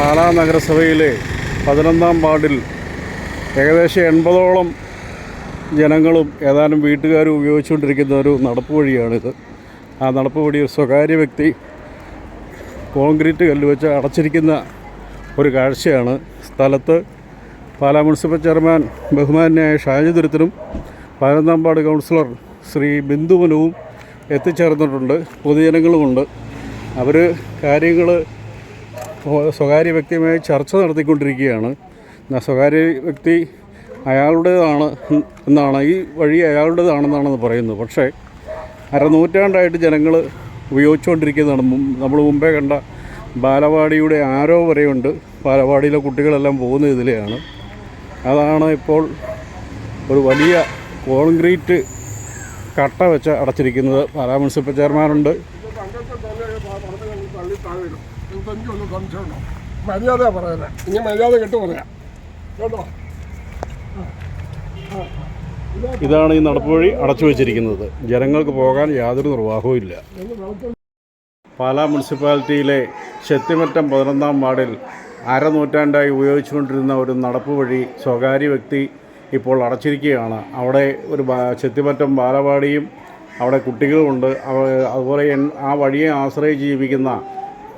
പാലാ നഗരസഭയിലെ പതിനൊന്നാം വാർഡിൽ ഏകദേശം എൺപതോളം ജനങ്ങളും ഏതാനും വീട്ടുകാരും ഉപയോഗിച്ചുകൊണ്ടിരിക്കുന്ന ഒരു നടപ്പ് വഴിയാണിത്. ആ നടപ്പ് വഴി ഒരു സ്വകാര്യ വ്യക്തി കോൺക്രീറ്റ് കല്ല് വെച്ച് അടച്ചിരിക്കുന്ന ഒരു കാഴ്ചയാണ്. സ്ഥലത്ത് പാലാ മുനിസിപ്പൽ ചെയർമാൻ ബഹുമാനായ ഷാജി തുരുത്തിനും പതിനൊന്നാം വാർഡ് കൗൺസിലർ ശ്രീ ബിന്ദുവനവും എത്തിച്ചേർന്നിട്ടുണ്ട്. പൊതുജനങ്ങളുമുണ്ട്. അവർ കാര്യങ്ങൾ സ്വകാര്യ വ്യക്തിയുമായി ചർച്ച നടത്തിക്കൊണ്ടിരിക്കുകയാണ്. സ്വകാര്യ വ്യക്തി അയാളുടേതാണ് എന്നാണ് ഈ വഴി അയാളുടേതാണെന്നാണ് പറയുന്നത്. പക്ഷേ അരനൂറ്റാണ്ടായിട്ട് ജനങ്ങൾ ഉപയോഗിച്ചുകൊണ്ടിരിക്കുന്നതാണ്. നമ്മൾ മുമ്പേ കണ്ട ബാലവാടിയുടെ ആരോ വരെയുണ്ട്. ബാലവാടിയിലെ കുട്ടികളെല്ലാം പോകുന്ന ഇതിലെയാണ്. അതാണ് ഇപ്പോൾ ഒരു വലിയ കോൺക്രീറ്റ് കട്ട വെച്ച് അടച്ചിരിക്കുന്നത്. പാലാ മുനിസിപ്പൽ ചെയർമാനുണ്ട്. എനിക്കൊന്നും സംശയമുണ്ടോ മര്യാദ പറയാനാ ഇനി മര്യാദ കെട്ട് പറയാം. കേട്ടോ? ഇതാണ് ഈ നടപ്പുവഴി അടച്ചു വെച്ചിരിക്കുന്നത്. ജനങ്ങൾക്ക് പോകാൻ യാതൊരു നിർവാഹവും ഇല്ല. പാലാ മുനിസിപ്പാലിറ്റിയിലെ ചെത്തിമറ്റം പതിനൊന്നാം വാർഡിൽ അരനൂറ്റാണ്ടായി ഉപയോഗിച്ചുകൊണ്ടിരുന്ന ഒരു നടപ്പ് വഴി സ്വകാര്യ വ്യക്തി ഇപ്പോൾ അടച്ചിരിക്കുകയാണ്. അവിടെ ഒരു ചെത്തിമറ്റം ബാലവാടിയും അവിടെ കുട്ടികളുമുണ്ട്. അതുപോലെ ആ വഴിയെ ആശ്രയിച്ച് ജീവിക്കുന്ന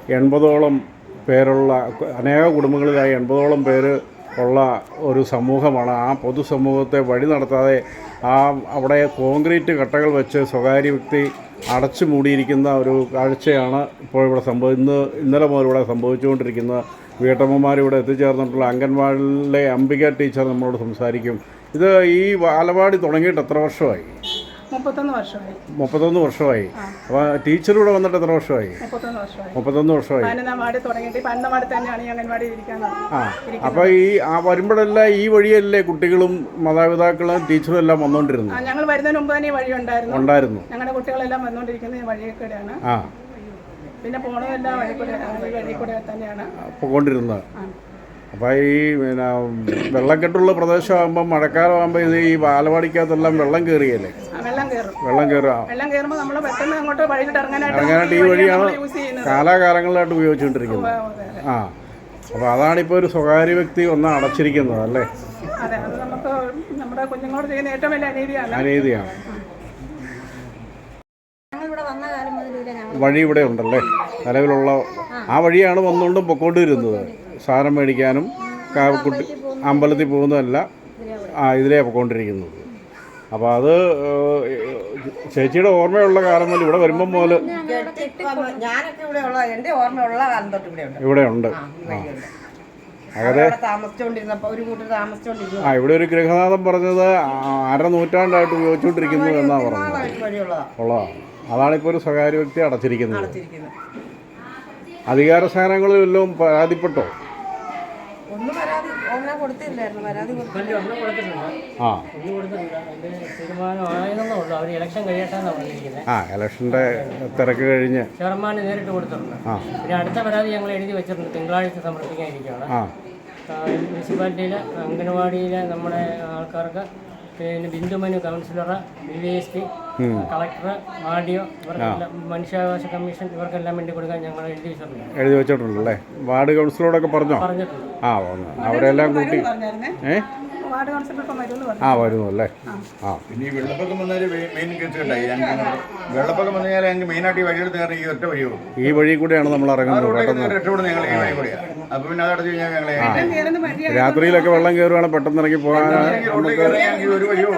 എൺപതോളം പേരുള്ള അനേക കുടുംബങ്ങളിലായി എൺപതോളം പേര് ഉള്ള ഒരു സമൂഹമാണ്. ആ പൊതുസമൂഹത്തെ വഴി നടത്താതെ ആ അവിടെ കോൺക്രീറ്റ് കട്ടകൾ വെച്ച് സ്വകാര്യ വ്യക്തി അടച്ചു മൂടിയിരിക്കുന്ന ഒരു കാഴ്ചയാണ് ഇപ്പോൾ ഇവിടെ സംഭവം ഇന്ന് ഇന്നലെ മുതൽ ഇവിടെ സംഭവിച്ചുകൊണ്ടിരിക്കുന്നത്. വീട്ടമ്മമാരിവിടെ എത്തിച്ചേർന്നിട്ടുള്ള അംഗൻവാടിയിലെ അംബിക ടീച്ചർ നമ്മളോട് സംസാരിക്കും. ഇത് ഈ ബാലവാടി തുടങ്ങിയിട്ട് എത്ര വർഷമായി? മുപ്പത്തൊന്ന് വർഷമായി. മുപ്പത്തൊന്ന് വർഷമായി. അപ്പോൾ ടീച്ചർ ഇവിടെ വന്നിട്ട് എത്ര വർഷമായി? മുപ്പത്തൊന്ന് വർഷമായി. മുപ്പത്തൊന്ന് വർഷമായി. പതിനൊന്നാം വാർഡ് തുടങ്ങിയിട്ട് ഈ പതിനൊന്നാം വാർഡ് തന്നെയാണ് ഈ അംഗൻവാടി ആ. അപ്പോൾ ഈ ആ വരുമ്പോഴെല്ലാം ഈ വഴിയല്ലേ കുട്ടികളും മാതാപിതാക്കളും ടീച്ചറും എല്ലാം വന്നുകൊണ്ടിരുന്നു ഞങ്ങൾ വരുന്നതിന് മുമ്പ് തന്നെ ഈ വഴി ഉണ്ടായിരുന്നു. ഉണ്ടായിരുന്നു. ഞങ്ങളുടെ കുട്ടികളെല്ലാം വന്നുകൊണ്ടിരിക്കുന്നത് ഈ വഴിയിൽ കൂടെയാണ്. ആ. പിന്നെ പോണതെല്ലാം ഈ തന്നെയാണ്. പോകൊണ്ടിരുന്നത്. അപ്പോൾ ഈ പിന്നെ വെള്ളക്കെട്ടുള്ള പ്രദേശമാകുമ്പോൾ മഴക്കാലമാകുമ്പോൾ ഇത് ഈ ബാലവാടിക്കകത്തെല്ലാം വെള്ളം കയറിയല്ലേ വെള്ളം കയറും വെള്ളം കയറുക വെള്ളം കയറുമ്പോൾ നമ്മൾ പെട്ടെന്ന് അങ്ങോട്ട് വഴിയിട്ട് ഇറങ്ങാനായിട്ട് ഈ വഴിയാണ് കാലാകാലങ്ങളിലായിട്ട് ഉപയോഗിച്ചുകൊണ്ടിരിക്കുന്നത്. ആ. അപ്പോൾ അതാണ് ഇപ്പോൾ ഒരു സ്വകാര്യ വ്യക്തി ഒന്ന് അടച്ചിരിക്കുന്നത് അല്ലേ? അതെ അത് നമുക്ക് നമ്മുടെ കുഞ്ഞുങ്ങളോട് ചെയ്യുന്ന ഏറ്റവും വലിയ അനീതിയാണ്. അനീതിയാണ്. വഴി ഇവിടെ ഉണ്ടല്ലേ? നിലവിലുള്ള ആ. വഴിയാണ് വന്നുകൊണ്ടും പൊക്കോണ്ടിരുന്നത്. സാധനം മേടിക്കാനും കുട്ടി അമ്പലത്തിൽ പോകുന്നതല്ല ആ ഇതിലേ പൊക്കോണ്ടിരിക്കുന്നത്. അപ്പോൾ അത് ചേച്ചിയുടെ ഓർമ്മയുള്ള കാലം മുതൽ ഇവിടെ വരുമ്പം മുതൽ ഞാനൊക്കെ ഇവിടെ ഉള്ള എന്റെ ഓർമ്മയുള്ള കാലം തൊട്ട് ഇവിടെ ഉണ്ട്. ഇവിടെ ഉണ്ട്. താമസിച്ചുകൊണ്ടിരുന്നപ്പോൾ ഒരു കൂട്ടർ താമസിച്ചുകൊണ്ടിരുന്നു ആ ഇവിടെ ഒരു ഗൃഹനാഥം പറഞ്ഞത് അര നൂറ്റാണ്ടായിട്ട് ഉപയോഗിച്ചുകൊണ്ടിരിക്കുന്നു എന്നാണ് പറഞ്ഞത്. ഉള്ളതാണ് അതാണിപ്പോൾ ഒരു സ്വകാര്യ വ്യക്തി അടച്ചിരിക്കുന്നത്. അധികാര സ്ഥാനങ്ങളിൽ വല്ലതും പരാതിപ്പെട്ടോ? ഒന്നും കൊടുത്തില്ലായിരുന്നു പരാതി ആ. ആ ഇലക്ഷന്റെ തിരക്ക് കഴിഞ്ഞ്. ചെയർമാൻ നേരിട്ട് കൊടുത്തിട്ടുണ്ട്. പിന്നെ അടുത്ത പരാതി ഞങ്ങൾ എഴുതി വെച്ചിട്ടുണ്ട്. തിങ്കളാഴ്ച സമർപ്പിക്കാനിരിക്കുകയാണ്. മുനിസിപ്പാലിറ്റിയിലെ അംഗനവാടിയിലെ നമ്മുടെ ആൾക്കാർക്ക് പിന്നെ Bindu Manu councillor B V S P collector R D O മനുഷ്യാവകാശ കമ്മീഷൻ ഇവർക്കെല്ലാം വേണ്ടി കൊടുക്കാൻ ഞങ്ങൾ എഴുതി വെച്ചിട്ടുണ്ട്. എഴുതി വെച്ചിട്ടുണ്ടല്ലേ വാർഡ് കൗൺസിലറോടൊക്കെ പറഞ്ഞോ? പറഞ്ഞിട്ടുണ്ട്. ആ അവരെല്ലാം കൂട്ടി. ഏഹ് വാർഡ് കൗൺസിലർ ഇപ്പം വരുമെന്ന് പറഞ്ഞു. ആ വരുന്നു അല്ലേ ആ. പിന്നെ ഈ വെള്ളപ്പൊക്കം വന്നാൽ മെയിൻ കേസ് ഉണ്ടായി വെള്ളപ്പൊക്കം വന്നു കഴിഞ്ഞാൽ ഞങ്ങൾക്ക് മെയിനായിട്ട് ഈ വഴിയെടുത്ത് കയറി ഈ ഒറ്റ വഴിയുള്ളൂ ഈ വഴി കൂടെയാണ് നമ്മൾ ഇറങ്ങുന്നത്. പെട്ടെന്ന് രക്ഷപ്പെടുന്നത് ഞങ്ങൾ ഈ വഴി കൂടിയാണ് അപ്പോൾ പിന്നെ അതടച്ച് കഴിഞ്ഞാൽ ഞങ്ങൾ രാത്രിയിലൊക്കെ വെള്ളം കയറുവാണെങ്കിൽ പെട്ടെന്ന് ഇറങ്ങി പോകാൻ ഒരു വഴിയേ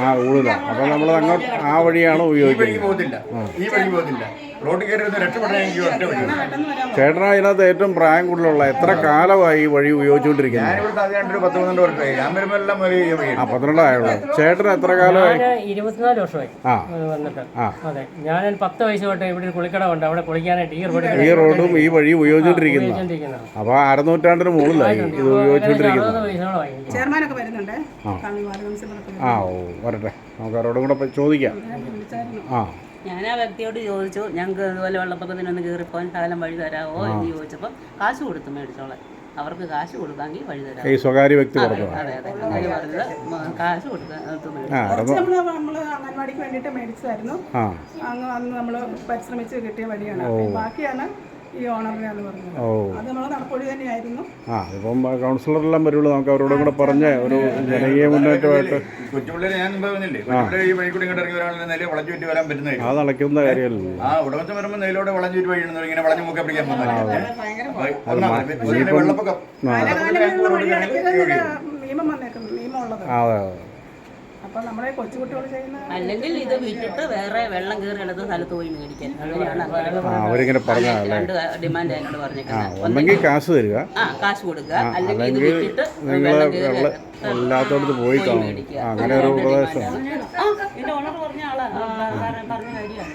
ആ കൂടുതലാണ് അപ്പോൾ നമ്മൾ അങ്ങോട്ട് ആ വഴിയാണ് ഉപയോഗിക്കുന്നത്. പോകത്തില്ല. ഈ വഴി പോകത്തില്ല. കയറി ഒന്ന് ഒറ്റ ചേട്ടനാ ഇതിനകത്ത് ഏറ്റവും പ്രായം കൂടുതലുള്ള എത്ര കാലമായി ഈ വഴി ഉപയോഗിച്ചുകൊണ്ടിരിക്കുന്നത് ഞാനിവിടുത്തെ അതിനായിട്ട് ഒരു പത്ത് പന്ത്രണ്ട് വർഷമായി. ഞാൻ വരുമ്പോൾ എല്ലാം ഒരു ഈ വഴിയാണ്. ആ പന്ത്രണ്ടായുള്ളൂ ചേട്ടൻ എത്ര കാലമായി? ഇരുപത്തിനാല് വർഷമായി ആ. ഇത് വന്നിട്ട്. ആ. അതെ. ഞാൻ പത്ത് വയസ്സ് തൊട്ട് ഇവിടെ ഒരു കുളിക്കട ഉണ്ട്. അവിടെ കുളിക്കാനായിട്ട് ഈ റോഡും ഈ വഴി ഉപയോഗിച്ചുകൊണ്ടിരിക്കുന്ന. ഉപയോഗിച്ചുകൊണ്ടിരിക്കുന്നതാണ് അപ്പോൾ അരനൂറ്റാണ്ടിന് മുകളിലായി ഇത് ഉപയോഗിച്ചുകൊണ്ടിരിക്കുന്നത് അറുപത് വയസ്സോളമായി. എനിക്ക്. ചെയർമാനൊക്കെ വരുന്നുണ്ട്. കൗൺസിലറൊക്കെ ആ ഓ വരട്ടെ. നമുക്ക് അവരോടും കൂടെ പോയി ചോദിക്കാം. ആ. ഞാൻ ആ വ്യക്തിയോട് ചോദിച്ചു ഞങ്ങൾക്ക് ഇതുപോലെ വെള്ളപ്പൊക്കത്തിനൊന്ന് കയറിപ്പോകാൻ ശകലം വഴി തരാമോ എന്ന് ചോദിച്ചപ്പോൾ കാശ് കൊടുത്ത് മേടിച്ചോളാം അവർക്ക് കാശ് കൊടുക്കാമെങ്കിൽ വഴി തരാം. ഈ സ്വകാര്യ വ്യക്തി പറഞ്ഞു അതെ അതെ. അങ്ങനെ പറഞ്ഞത് കാശ് കൊടുക്കാൻ നമ്മൾ നമ്മൾ അംഗൻവാടിക്ക് വേണ്ടിയിട്ട് മേടിച്ചതായിരുന്നു. അന്ന് നമ്മൾ പരിശ്രമിച്ച് കിട്ടിയ വഴിയാണ്. ബാക്കിയാണ് ഈ ഓണറിനാന്ന് പറഞ്ഞത്. അത് നമ്മളെ തന്നെയായിരുന്നു. ആ ഇപ്പം കൗൺസിലറെല്ലാം വരുള്ളൂ. നമുക്ക് അവരോടും കൂടെ പറഞ്ഞ ഒരു ജനകീയ മുന്നേറ്റമായിട്ട്. കൊച്ചുപിള്ളേരെ ഞാൻ പറഞ്ഞില്ലേ? ഈ വഴി കൂടി ഇങ്ങോട്ട് ഇറങ്ങി ചുറ്റി വരാൻ അത് നടക്കുന്ന കാര്യമല്ലോ? ആ വരുമ്പോൾ വളഞ്ഞു ചുറ്റി ഇങ്ങനെ വളഞ്ഞു മുക്കെ പിടിക്കാൻ ഭയങ്കര പോകുന്നത് വെള്ളപ്പൊക്കം. കാലകാലങ്ങളിലുള്ള വഴി അടയ്ക്കുന്നതിന് നിയമം വന്നേക്കുന്നു. നിയമം ഉള്ളത് ആ അതെ അതെ അപ്പൊ നമ്മളെ കൊച്ചുകുട്ടികൾ ചെയ്യുന്ന അല്ലെങ്കിൽ ഇത് വിട്ടിട്ട് വേറെ വെള്ളം കയറി എടുത്ത സ്ഥലത്ത് പോയി മേടിക്കാൻ. അവരിങ്ങനെ രണ്ട് ഡിമാൻഡ് എന്നോട് പറഞ്ഞേക്കുന്നത്. ഒന്നെങ്കിൽ കാശ് തരിക. ആ കാശ് കൊടുക്കുക. അല്ലെങ്കിൽ ഇത് വെള്ളം കയറി എല്ലാത്തോടത്ത് പോയി കാണും അങ്ങനെ ഒരു ഉപദേശം. ഇതിന്റെ ഓണർ പറഞ്ഞ ആളാണ് പറഞ്ഞ- പറഞ്ഞ കാര്യമാണ്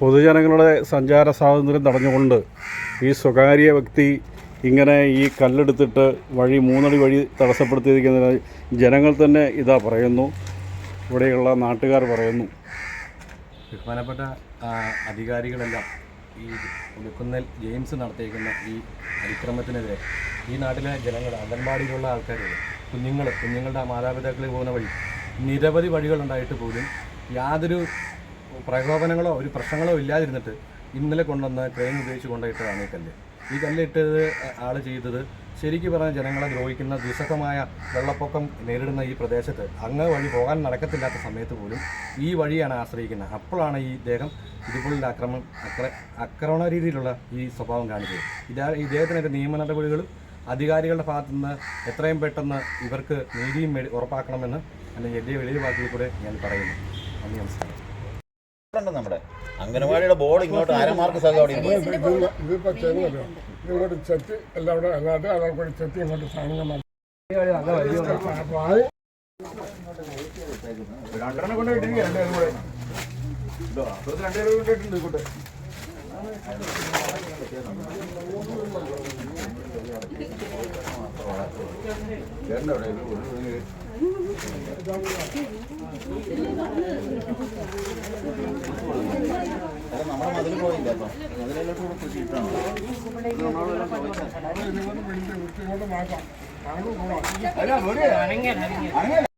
പൊതുജനങ്ങളുടെ സഞ്ചാര സ്വാതന്ത്ര്യം തടഞ്ഞുകൊണ്ട് ഈ സ്വകാര്യ വ്യക്തി ഇങ്ങനെ ഈ കല്ലെടുത്തിട്ട് വഴി മൂന്നടി വഴി തടസ്സപ്പെടുത്തിയിരിക്കുന്നതിന് ജനങ്ങൾ തന്നെ ഇതാ പറയുന്നു. ഇവിടെയുള്ള നാട്ടുകാർ പറയുന്നു. ബഹുമാനപ്പെട്ട അധികാരികളെല്ലാം ഈ ഉടുക്കുന്നൽ ജെയിംസ് നടത്തിയിരിക്കുന്ന ഈ അതിക്രമത്തിനെതിരെ ഈ നാട്ടിലെ ജനങ്ങൾ അംഗൻവാടിയിലുള്ള ആൾക്കാർ കുഞ്ഞുങ്ങൾ കുഞ്ഞുങ്ങളുടെ മാതാപിതാക്കളിൽ പോകുന്ന വഴി നിരവധി വഴികളുണ്ടായിട്ട് പോലും യാതൊരു പ്രകോപനങ്ങളോ ഒരു പ്രശ്നങ്ങളോ ഇല്ലാതിരുന്നിട്ട് ഇന്നലെ കൊണ്ടുവന്ന് ട്രെയിൻ ഉപയോഗിച്ച് കൊണ്ടുപോയിട്ടതാണ് ഈ കല്ല്. ഈ കല്ലിട്ടത് ആൾ ചെയ്തത് ശരിക്കും പറഞ്ഞാൽ ജനങ്ങളെ ദ്രോഹിക്കുന്ന ദുസ്സഹമായ വെള്ളപ്പൊക്കം നേരിടുന്ന ഈ പ്രദേശത്ത് അങ്ങ് വഴി പോകാൻ നടക്കത്തില്ലാത്ത സമയത്ത് പോലും ഈ വഴിയാണ് ആശ്രയിക്കുന്നത്. അപ്പോഴാണ് ഈ ഇദ്ദേഹം ഇതുപോലുള്ള ആക്രമണം അക്ര ആക്രമണ രീതിയിലുള്ള ഈ സ്വഭാവം കാണിച്ചത് ഇതാ ഇദ്ദേഹത്തിനെതിരെ നിയമ നടപടികളും അധികാരികളുടെ ഭാഗത്തു നിന്ന് എത്രയും പെട്ടെന്ന് ഇവർക്ക് നീതിയും ഉറപ്പാക്കണമെന്ന് അല്ലെങ്കിൽ എന്റെ വലിയ വാക്കിൽ കൂടെ ഞാൻ പറയുന്നു. നന്ദി നമസ്കാരം. നമ്മുടെ അംഗനവാടിയുടെ ബോർഡ് ഇങ്ങോട്ട് ആരമാർക്ക് സ്ഥലം അവിടെ ഉണ്ട്. ഇതിപ്പോ ചെയ്യുന്നല്ലോ ഇതിങ്ങോട്ട് ചെത്തി എല്ലാം കൂടെ അല്ലാതെ അതൊക്കെ കൂടി ചെത്തി ഇങ്ങോട്ട് സാധനങ്ങൾ അപ്പൊ ആ രണ്ടെണ്ണം കൊണ്ട് ഇട്ടിരിക്കുക രണ്ടുപേരും കൂടെ. ഇതോ, അപ്പുറത്ത് രണ്ടുപേരും കൊണ്ട് ഇട്ടിട്ടുണ്ട് ഇങ്ങോട്ട്. ചേട്ടന്റെ അവിടെ ഒരു നമ്മുടെ മതിൽ പോയില്ല അപ്പം മതിലെല്ലാം കൂടെ കൂടാ അല്ല ഒരു